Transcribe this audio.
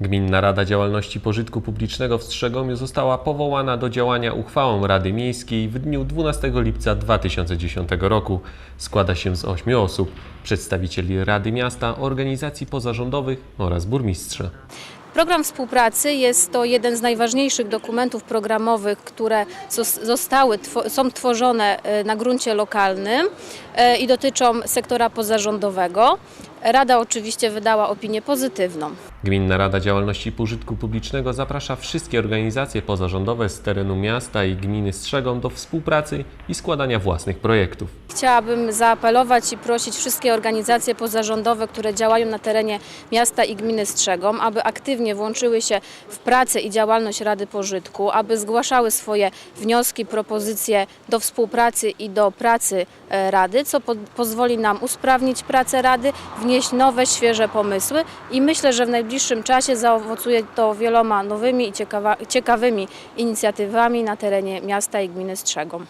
Gminna Rada Działalności Pożytku Publicznego w Strzegomiu została powołana do działania uchwałą Rady Miejskiej w dniu 12 lipca 2010 roku. Składa się z ośmiu osób, przedstawicieli Rady Miasta, organizacji pozarządowych oraz burmistrza. Program współpracy jest to jeden z najważniejszych dokumentów programowych, które zos- zostały, są tworzone e, na gruncie lokalnym e, i dotyczą sektora pozarządowego. Rada oczywiście wydała opinię pozytywną. Gminna Rada Działalności Pożytku Publicznego zaprasza wszystkie organizacje pozarządowe z terenu miasta i gminy Strzegom do współpracy i składania własnych projektów. Chciałabym zaapelować i prosić wszystkie organizacje pozarządowe, które działają na terenie miasta i gminy Strzegom, aby aktywnie włączyły się w pracę i działalność Rady Pożytku, aby zgłaszały swoje wnioski, propozycje do współpracy i do pracy e, Rady, co po pozwoli nam usprawnić pracę Rady, wnieść nowe, świeże pomysły i myślę, że w najbliższym czasie zaowocuje to wieloma nowymi i ciekawa, ciekawymi inicjatywami na terenie miasta i gminy Strzegom.